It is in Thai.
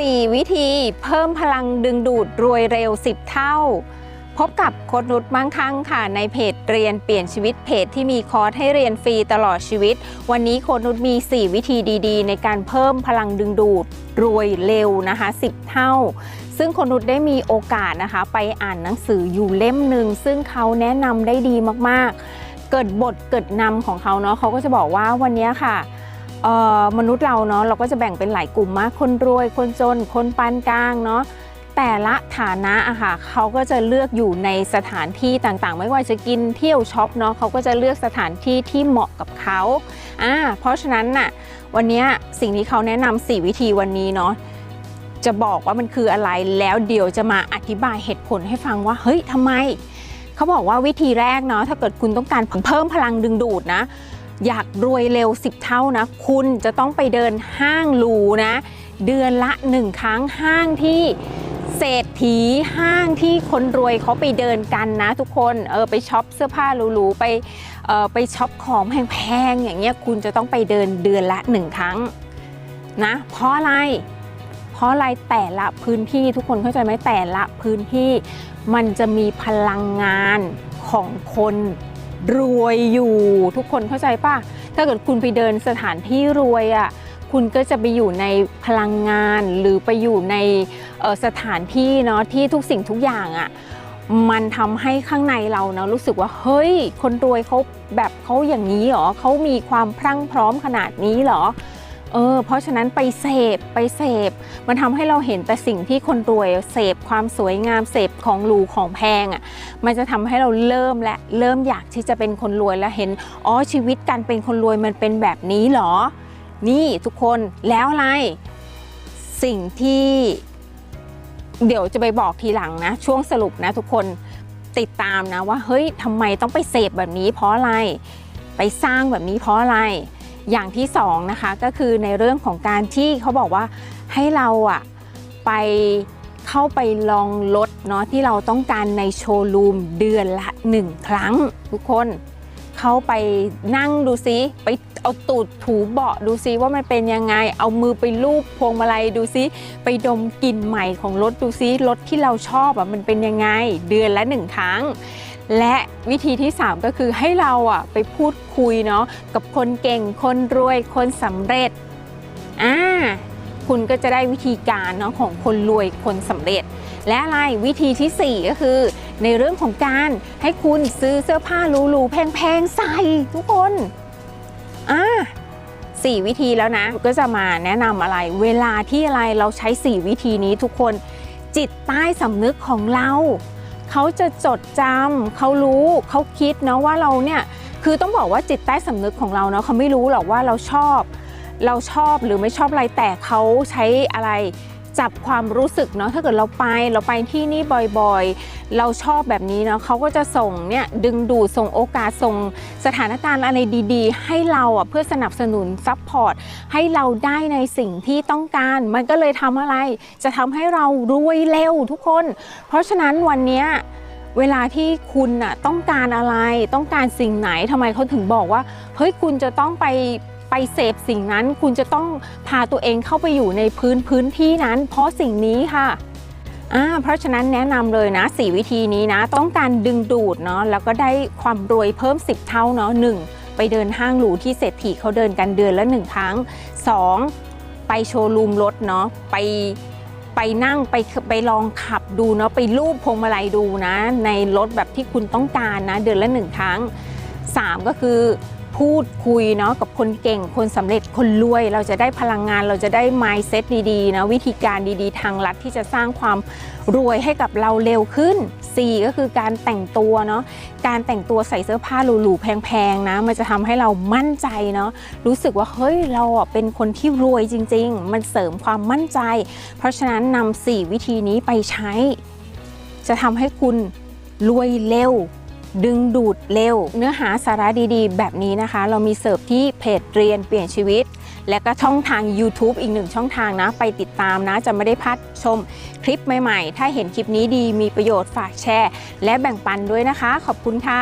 4 วิธีเพิ่มพลังดึงดูดรวยเร็ว 10 เท่า พบกับโค้ดนุชมั่งคั่งค่ะ ในเพจเรียนเปลี่ยนชีวิตเพจที่มีคอร์สให้เรียนฟรีตลอดชีวิต วันนี้โค้ดนุชมี 4 วิธีดีๆ ในการเพิ่มพลังดึงดูดรวยเร็วนะคะ 10 เท่า ซึ่งโค้ดนุชได้มีโอกาสนะคะ ไปอ่านหนังสืออยู่เล่มหนึ่งซึ่งเขาแนะนำได้ดีมากๆ เกิดบทเกิดนำของเขาเนาะเขาก็จะบอกว่าวันนี้ค่ะ มนุษย์เราเนาะเราก็จะแบ่งเป็นหลายกลุ่มมากคนรวย คนจน คนปานกลางเนาะแต่ละฐานะอะค่ะเขาก็จะเลือกอยู่ในสถานที่ต่างๆ ไม่ว่าจะกินเที่ยวช็อปเนาะเขาก็จะเลือกสถานที่ที่เหมาะกับเขาอ่าเพราะฉะนั้นน่ะวันนี้สิ่งที่เขาแนะนำ4วิธีวันนี้เนาะจะบอกว่ามันคืออะไรแล้วเดี๋ยวจะมาอธิบายเหตุผลให้ฟังว่าเฮ้ยทำไม เขาบอกว่าวิธีแรกเนาะถ้าเกิดคุณต้องการเพิ่มพลังดึงดูดนะ อยากรวยเร็ว 10 เท่านะ คุณจะต้องไปเดินห้างหรูนะ เดือนละ 1 ครั้งห้างที่เศรษฐีห้างที่คนรวยเขาไปเดินกันนะทุกคนเออไปช็อปเสื้อผ้าหรูๆไปเออไปช็อปของแพงๆอย่างเงี้ยคุณจะต้องไปเดินเดือนละ 1 ครั้งนะเพราะอะไร เพราะอะไรแต่ละพื้นที่ทุกคนเข้าใจไหมแต่ละพื้นที่มันจะมีพลังงานของคน รวยอยู่ทุกคนเข้าใจป่ะ ถ้าเกิดคุณไปเดินสถานที่รวยอะ่ะคุณก็จะไปอยู่ในพลังงานหรือไปอยู่ในสถานที่เนาะที่ทุกสิ่งทุกอย่างอะ่ะมันทำให้ข้างในเราเนาะรู้สึกว่าเฮ้ย คนรวยเขาแบบเขาอย่างนี้หรอเขามีความพรั่งพร้อมขนาดนี้หรอ เออเพราะฉะนั้นไปเสพไปเสพ มันทำให้เราเห็นแต่สิ่งที่คนรวยเสพความสวยงามเสพของหรูของแพงอะ่ะมันจะทำให้เราเริ่มและเริ่มอยากที่จะเป็นคนรวยและเห็นอ๋อชีวิตการเป็นคนรวยมันเป็นแบบนี้เหรอ นี่ทุกคนแล้วอะไร สิ่งที่เดี๋ยวจะไปบอกทีหลังนะ ช่วงสรุปนะทุกคนติดตามนะว่าเฮ้ยทำไมต้องไปเสพแบบนี้เพราะอะไร ไปสร้างแบบนี้เพราะอะไร อย่างที่สองนะคะก็คือในเรื่องของการที่เขาบอกว่าให้เราอะไปเข้าไปลองรถเนาะที่เราต้องการในโชว์รูมเดือนละหนึ่งครั้ง ทุกคนเข้าไปนั่งดูซิ ไปเอาตูดถูเบาะดูซิว่ามันเป็นยังไง เอามือไปลูบพวงมาลัยดูซิไปดมกลิ่นใหม่ของรถดูซิรถที่เราชอบอะมันเป็นยังไง เดือนละหนึ่งครั้ง และวิธีที่ 3 ก็คือให้เราอะไปพูดคุยเนาะกับคนเก่งคนรวยคนสำเร็จอ่าคุณก็จะได้วิธีการเนาะของคนรวยคนสำเร็จ และอะไรวิธีทีสี่ 4 ก็คือ ในเรื่องของการให้คุณซื้อเสื้อผ้าหรูๆแพงๆใส่ทุกคนอ่าสี่วิธีแล้วนะก็จะมาแนะนำอะไร เวลาที่อะไรเราใช้ 4 วิธีนี้ทุกคน จิตใต้สำนึกของเรา เขาจะจดจำเขารู้เขาคิดเนาะว่าเราเนี่ยคือต้องบอกว่าจิตใต้สำนึกของเราเนาะเขาไม่รู้หรอกว่าเราชอบ เราชอบหรือไม่ชอบอะไรแต่เขาใช้อะไร จับความรู้สึกเนาะถ้าเกิดเราไปเราไปที่นี่บ่อยๆ เราชอบแบบนี้เนาะเขาก็จะส่งเนี่ยดึงดูดส่งโอกาสส่งสถานการณ์อะไรดีๆ ให้เราอะเพื่อสนับสนุนซัพพอร์ตให้เราได้ในสิ่งที่ต้องการ มันก็เลยทำอะไร จะทำให้เรารวยเร็วทุกคน เพราะฉะนั้นวันนี้เวลาที่คุณน่ะต้องการอะไรต้องการสิ่งไหนทำไมเขาถึงบอกว่าเฮ้ยคุณจะต้องไป ไปเสพสิ่งนั้น คุณจะต้องพาตัวเองเข้าไปอยู่ในพื้นพื้นที่นั้น เพราะสิ่งนี้ค่ะอ่าเพราะฉะนั้นแนะนำเลยนะสวิธีนี้นะ ต้องการดึงดูดเนาะแล้วก็ได้ความรวยเพิ่ม 10 เท่าเนาะหนึ่งไปเดินห้างหรูที่เศรษฐีเขาเดินกันเดือนละหนึ่งครั้งสองไปโชว์รูมรถเนาะไปไปนั่งไปไปลองขับดูเนาะไปลูบพวงมาลัยดูนะ ในรถแบบที่คุณต้องการนะ เดือนละหนึ่งครั้ง 3 ก็คือ พูดคุยเนาะกับคนเก่งคนสำเร็จคนรวย เราจะได้พลังงานเราจะได้ mindset ดีๆนะวิธีการดีๆ ทางลัดที่จะสร้างความรวยให้กับเราเร็วขึ้น 4 ก็คือการแต่งตัวเนาะการแต่งตัวใส่เสื้อผ้าหรูๆแพงๆนะมันจะทำให้เรามั่นใจเนาะรู้สึกว่าเฮ้ยเราเป็นคนที่รวยจริง ๆ มันเสริมความมั่นใจ เพราะฉะนั้นนำ4วิธีนี้ไปใช้ จะทำให้คุณรวยเร็ว ดึงดูดเร็ว เนื้อหาสาระดีๆ แบบนี้นะคะ เรามีเสิร์ฟที่เพจเรียนเปลี่ยนชีวิต และก็ช่องทาง YouTube อีกหนึ่งช่องทางนะ ไปติดตามนะ จะไม่ได้พลาดชมคลิปใหม่ๆ ถ้าเห็นคลิปนี้ดีมีประโยชน์ฝากแชร์ และแบ่งปันด้วยนะคะ ขอบคุณค่ะ